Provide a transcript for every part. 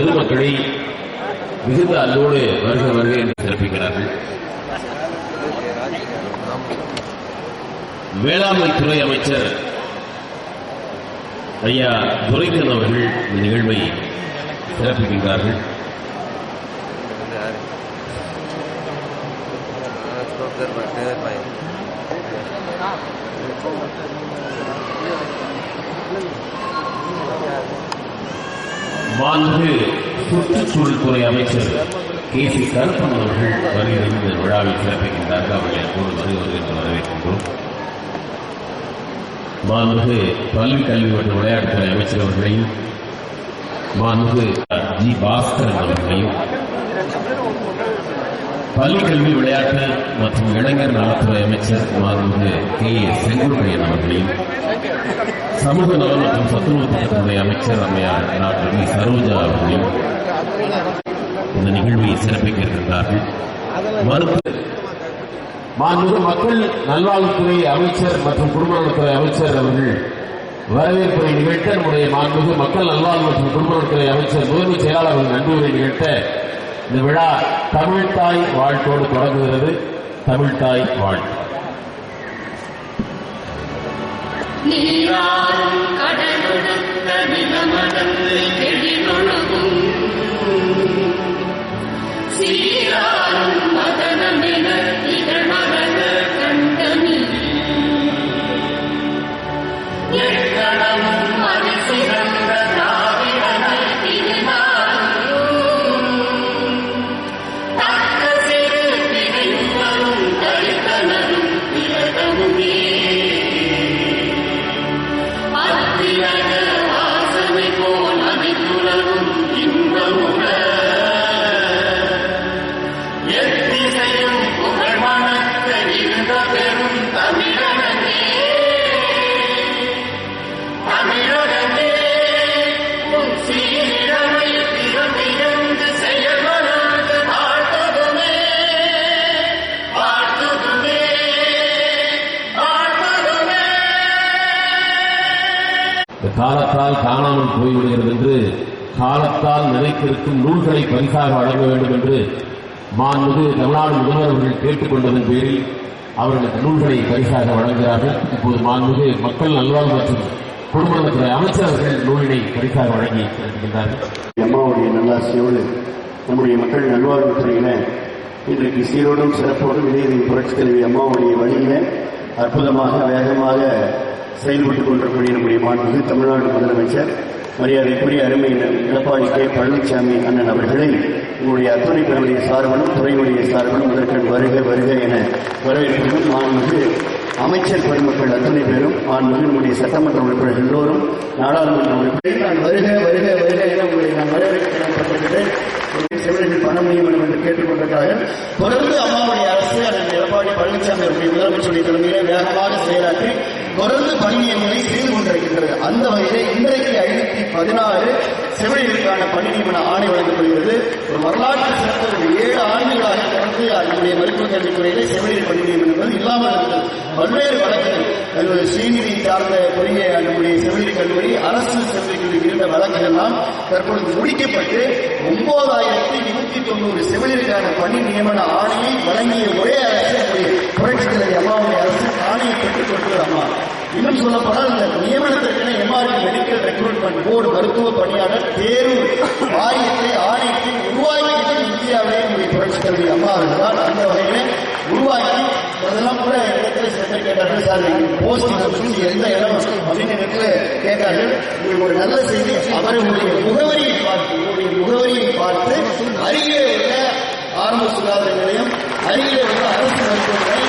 பெருமக்களை மிகுந்த அல்லோடு வருக வருக என்று சிறப்பிக்கிறார்கள். வேளாண்மை துறை அமைச்சர் ஐயா துரைக்கன் அவர்கள் இந்த நிகழ்வை சிறப்பிக்கின்றார்கள். மாண்பு சுற்றுச்சூழல்துறை அமைச்சர் கே சி கருப்பன் அவர்கள் வருகிற இந்த விழாவில் சிறப்பிக்கின்றார்கள். அவர்களை அப்போது வருவது என்று வரவேற்கின்றோம். மாண்புகு பள்ளி கல்வி மற்றும் விளையாட்டுத்துறை அமைச்சர் அவர்களையும் மாண்புகு ஜி. பாஸ்கரன் அவர்களையும் பள்ளி கல்வி விளையாட்டு மற்றும் இளைஞர் நலத்துறை அமைச்சர் மாண்புமிகு கே ஏ செங்கோட்டையன் அவர்களையும் சமூக நலம் மற்றும் சத்துணவு திட்டத்துறை அமைச்சர் அம்மையார் டாக்டர் வி. சரோஜா அவர்களையும் இந்த நிகழ்வை சிறப்பிக்க இருக்கின்றார்கள் மாண்புமிகு மக்கள் நல்வாழ்வுத்துறை அமைச்சர் மற்றும் குடும்ப நலத்துறை அமைச்சர் அவர்கள் வரவேற்புரை நிகழ்த்த நம்முடைய மாண்புமிகு மக்கள் நல்வாழ்வு மற்றும் குடும்ப நலத்துறை அமைச்சர் முதன்மை செயலாளர் நன்றி உரை நிகழ்த்த இந்த விழா தமிழ்தாய் வாழ்த்தோடு தொடங்குகிறது. தமிழ்தாய் வாழ்த்து நீராடும் கடலுடன் காலத்தால் காணாமல் போய்விடுகிறது என்று காலத்தால் நிலைத்திருக்கும் நூல்களை பரிசாக வழங்க வேண்டும் என்று மாண்புமிகு தமிழ்நாடு முதல்வர் அவர்கள் கேட்டுக்கொண்டதன் பேரில் அவர்களுக்கு நூல்களை பரிசாக வழங்குகிறார்கள். இப்போது மாண்புமிகு மக்கள் நல்வாழ்வு மற்றும் குடும்ப நலத்துறை அமைச்சர் அவர்கள் நூலினை பரிசாக வழங்கி இருக்கின்றார்கள் அம்மாவுடைய நல்லாசியோடு நம்முடைய மக்கள் நல்வாழ்வுத்துறையில இன்றைக்கு சீரோடும் சிறப்போடும் இளையதை புரட்சி தலைவி அம்மாவுடைய வழியில அற்புதமாக வேகமாக செயல்பட்டுக் கொண்டிருக்கூடிய நம்முடைய மாண்புமிகு தமிழ்நாடு முதலமைச்சர் மரியாதைக்குரிய அருமை எடப்பாடி கே. பழனிசாமி அண்ணன் அவர்களை உங்களுடைய அத்துணை பெருடைய சார்பனும் துறையுடைய சார்பனும் முதற்கண் வருக வருக என வரவேற்கிறோம். மாண்புமிகு அமைச்சர் பெருமக்கள் அத்தனை பேரும் மாண்புமிகு நம்முடைய சட்டமன்ற உறுப்பினர் எல்லோரும் நாடாளுமன்ற உறுப்பினர். நான் வருக வருக வருக என உங்களை நான் வரவேற்கிறேன். செவிலிகள் பண்ண முடியும் என்று கேட்டுக்கொண்டிருக்காங்க தொடர்ந்து அம்மாவுடைய அரசு அதன் எடப்பாடி பழனிசாமி அவருடைய முதலமைச்சருடைய தலைமையிலே வேகமாக செயலாற்றி தொடர்ந்து பணிநியமனை செய்து கொண்டிருக்கின்றது. அந்த வகையிலே இன்றைக்கு ஐநூத்தி பதினாறு செவிலியருக்கான பணி நியமன ஆணை வழங்கப்படுகிறது. ஒரு வரலாற்று சிறப்பு ஒரு ஏழு ஆண்டுகளாக தொடர்ந்து அதனுடைய மருத்துவக் கல்வித்துறையிலே செவிலியர் பணி நியமனம் என்பது இல்லாமல் இருந்தது பல்வேறு வழக்குகள் ஸ்ரீநிதி சார்ந்த பொறிய நம்முடைய செவிலியர் கல்லூரி அரசு செவிலியர் கல்லூரி இருந்த வழக்குகள்லாம் தற்பொழுது முடிக்கப்பட்டு ஒன்பதாயிரத்தி நூத்தி தொண்ணூறு செவிலியருக்கான பணி நியமன ஆணையை வழங்கிய ஒரே அரசு நம்முடைய புரட்சித் தலைவர் அம்மாவுடைய அரசு ஆணையை பெற்றுக் கொண்டு அம்மா. இன்னும் சொல்லப்போனால் இந்த நியமனத்திற்கென எம்ஆர்டி மெடிக்கல் ரெக்ரூட்மெண்ட் போர்டு மருத்துவ பணியாளர் தேர்வு வாரியத்தை ஆணையத்தை உருவாக்கியது இந்தியாவிலே நம்முடைய புரட்சித் தலைவர் அம்மா அவர்கள் தான். அந்த வகையிலே உருவாக்கி அதெல்லாம் கூட இடத்துல சில கேட்டார்கள் சார். போஸ்ட் எந்த இடம் அப்படின்னு இடத்துல கேட்டார்கள் உங்களுக்கு ஒரு நல்ல செய்தி அவர்களுடைய முகவரியை பார்த்து உங்களுடைய முகவரியை பார்த்து அருகிலே உள்ள ஆரம்ப சுகாதார நிலையம் அருகிலே உள்ள அரசு மருத்துவமனை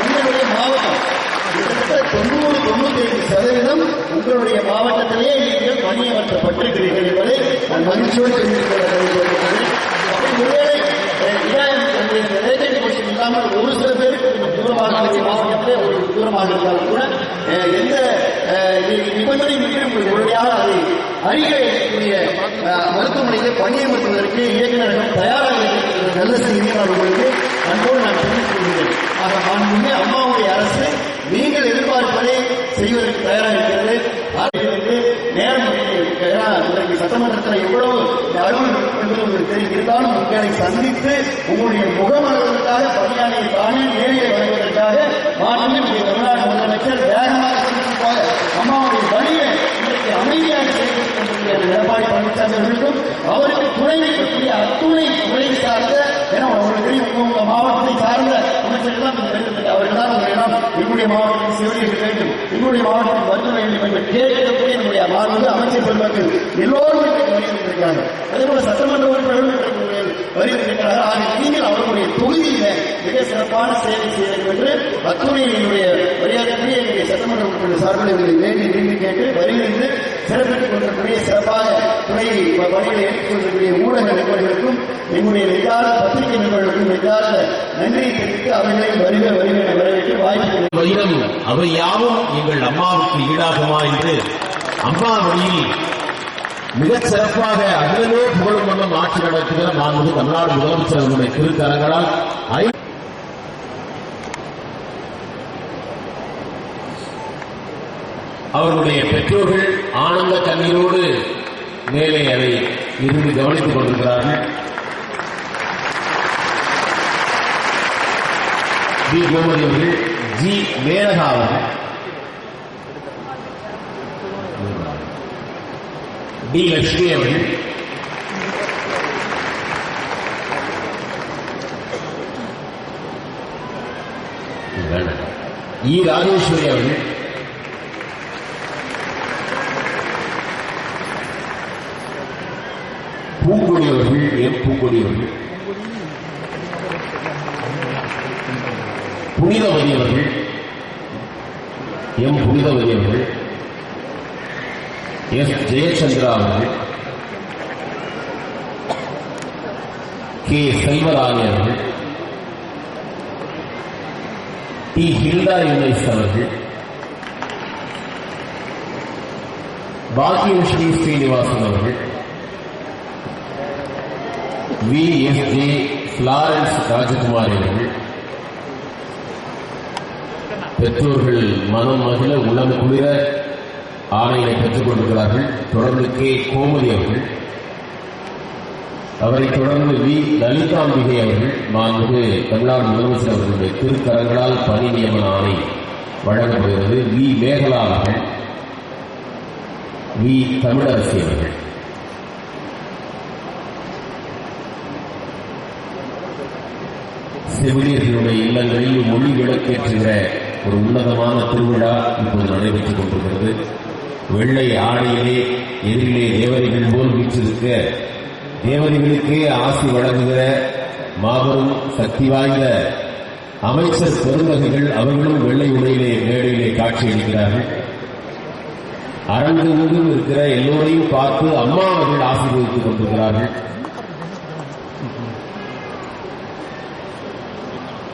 உங்களுடைய மாவட்டம். தொண்ணூறு தொண்ணூத்தி ஐந்து சதவீதம் உங்களுடைய மாவட்டத்திலேயே நீங்கள் பணியமர்த்தப்பட்டிருக்கிறீர்கள் என்பதை நான் மகிழ்ச்சியோடு தெரிவித்துக் கொள்ள ஒருவேளை அஹ், இதாயம் நம்முடைய இல்லாமல் ஒரு சில பேருக்கு கொஞ்சம் தூரமாக மாவட்டத்திலே ஒரு தூரமாக இருந்தாலும் கூட எந்த அஹ், உடனடியாக அதை அருகே இருக்கக்கூடிய மருத்துவமனையிலே பணியமர்த்துவதற்கு இயக்குநர்கள் தயாராக இருக்கிற நல்ல செய்தியை அன்போடு நான் தெரிவித்துக் கொள்கிறேன் ஆக முன்னே அம்மாவுடைய அரசு நீங்கள் எதிர்பார்ப்பதை செய்வதற்கு தயாராக இருக்கிறது நேரம் ஏன்னா இன்றைக்கு சட்டமன்றத்தில் எவ்வளவு அலுவல் தெரியும் இருந்தாலும் உங்களை சந்தித்து உங்களுடைய முகமலர்களுக்காக பணியாளியை தானே நேரில் வழங்குவதற்காக மாநில தமிழ்நாடு முதலமைச்சர் வேகமாக சிந்திப்பாக அம்மாவுடைய வழியை இன்றைக்கு அமைதியாக செய்து எடப்பாடி பழனிசாமி அவர்களுக்கும் அவருக்கு துணை வைக்கக்கூடிய அத்துணை துறை சார்ந்த ஏன்னா அவர்களுக்கு தெரியும் உங்க- மாவட்டத்தை சார்ந்த அமைச்சர்கள் தான் அவர்கள் தான் எல்லாம் எங்களுடைய மாவட்டத்தில் செவிலியர் வேண்டும் எங்களுடைய மாவட்டத்தில் மருத்துவ வேண்டும் என்று கேட்கக்கூடிய நம்முடைய மாண்பு அமைச்சர் பெருமக்கள் எல்லோரும் இன்றைக்கு அதே போல சட்டமன்ற வருகிறார்கள் ஆக நீங்கள் அவர்களுடைய தொகுதியில் மிக சிறப்பான சேவை செய்ய வேண்டும் என்று அத்துணை என்னுடைய மரியாதைக்குரிய என்னுடைய சட்டமன்ற உறுப்பினர் சார்பில் உங்களை வேண்டி விரும்பி கேட்டு வருகிறது சிறப்பித்துக் கொண்டிருக்கக்கூடிய சிறப்பாக துறையை பணிகளை ஏற்றுக்கொண்டிருக்கக்கூடிய ஊடக நிபுணர்களுக்கும் எங்களுடைய நெஞ்சார்ந்த பத்திரிகை நிபுணர்களுக்கும் நெஞ்சார்ந்த நன்றியை தெரிவித்து அவர்களை வருக வருக என வரவேற்று வாய்ப்பு வைரம் அவை யாவும் எங்கள் அம்மாவுக்கு ஈடாகுமா என்று அம்மா வழியில் மிகச் சிறப்பாக அகிலமே புகழும் வண்ணம் ஆட்சி நடத்துகிற மாண்புமிகு தமிழ்நாடு முதலமைச்சர் அவர்களுடைய திருக்கரங்களால் ஐ- அவர்களுடைய பெற்றோர்கள் ஆனந்த கண்ணீரோடு மேலே அதை இருந்து கவனித்துக் கொண்டிருக்கிறார்கள். பி கோமதி அவர்கள் ஜி. மேனகா அவர்கள் டி. லட்சுமி அவர்கள் வேண்டாம். இ ராஜேஸ்வரி அவர்கள் பூங்கொடி அவர்கள் எம் பூங்கொடி அவர்கள் புனிதவதி அவர்கள் எம் புனிதவதி அவர்கள் எஸ் ஜெயச்சந்திரா அவர்கள் கே செல்வராணி அவர்கள் டி ஹில்டா யுனைஸ் அவர்கள் பாக்கியம் ஸ்ரீ ஸ்ரீனிவாசன் அவர்கள் V S J Florence Rajakumar அவர்கள். பெற்றோர்கள் மனம் மகிழ உளம் குளிர ஆணையை பெற்றுக் கொண்டிருக்கிறார்கள். தொடர்ந்து கே கோமதி அவர்கள். அவரை தொடர்ந்து வி. லலிதாம்பிகை அவர்கள் மாண்பு தமிழ்நாடு முதலமைச்சர் அவர்களுடைய திருக்கரங்களால் பணி நியமன ஆணை வழங்கப்படுகிறது. வி. மேகலா அவர்கள் வி. தமிழரசி அவர்கள். செவிலியர்களுடைய இல்லங்களில் மொழி விளக்கேற்றுகிற ஒரு உன்னதமான திருவிழா இப்போது நடைபெற்றுக் கொண்டிருக்கிறது. வெள்ளை ஆடையிலே எதிரிலே தேவதைகள் போல் வீற்றிருக்க தேவதைகளுக்கே ஆசி வழங்குகிற மாபெரும் சக்தி வாய்ந்த அமைச்சர் பெருந்தகைகள் அவர்களும் வெள்ளை உடையிலே மேடையிலே காட்சியளிக்கிறார்கள். அரங்கு இருக்கிற எல்லோரையும் பார்த்து அம்மா அவர்கள் ஆசீர்வதித்துக் கொண்டிருக்கிறார்கள்.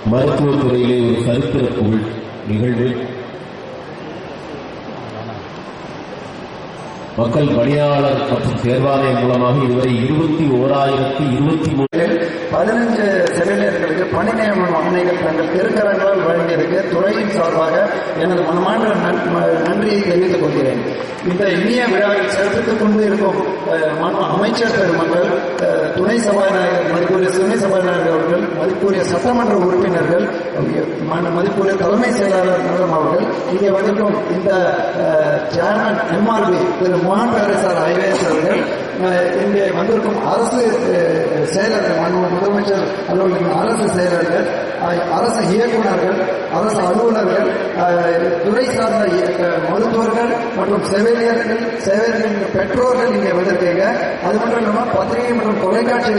மருத்துவத்துறையிலே ஒரு சரித்திர புகழ் நிகழ்வு. மக்கள் பணியாளர் மற்றும் தேர்வாணையம் மூலமாக இதுவரை இருபத்தி ஓராயிரத்தி இருபத்தி மூணு பதினஞ்சு செவிலியர்களுக்கு பணி நியமன ஆணைகள் தங்கள் திருக்கரங்களால் வழங்கியதற்கு துறையின் சார்பாக எனது மனமார்ந்த நன்- நன்றியை தெரிவித்துக் கொள்கிறேன். இந்த இனிய விழாவில் சிறப்பித்துக் கொண்டு இருக்கும் அமைச்சர் பெருமக்கள் துணை சபாநாயகர் மதிப்புரிய துணை சபாநாயகர் அவர்கள் மதிப்புரிய சட்டமன்ற உறுப்பினர்கள் மதிப்புரிய தலைமை செயலாளர் நலம் அவர்கள் இங்கே வந்திருக்கும் இந்த சேர்மன் எம்ஆர்பி திரு மோகன் பேரசார் ஐவேஸ் அவர்கள் இங்கே வந்திருக்கும் அரசு அஹ், செயலர்கள் முதலமைச்சர் அலுவலகம் அரசு செயலர்கள் அரசு இயக்குநர்கள் அரசு அலுவலர்கள் துறை சார்ந்த மருத்துவர்கள் மற்றும் செவிலியர்கள் செவிலியர்கள் பெற்றோர்கள் இங்கே வந்திருக்கீங்க. அது மட்டும் இல்லாமல் பத்திரிகை மற்றும் தொலைக்காட்சி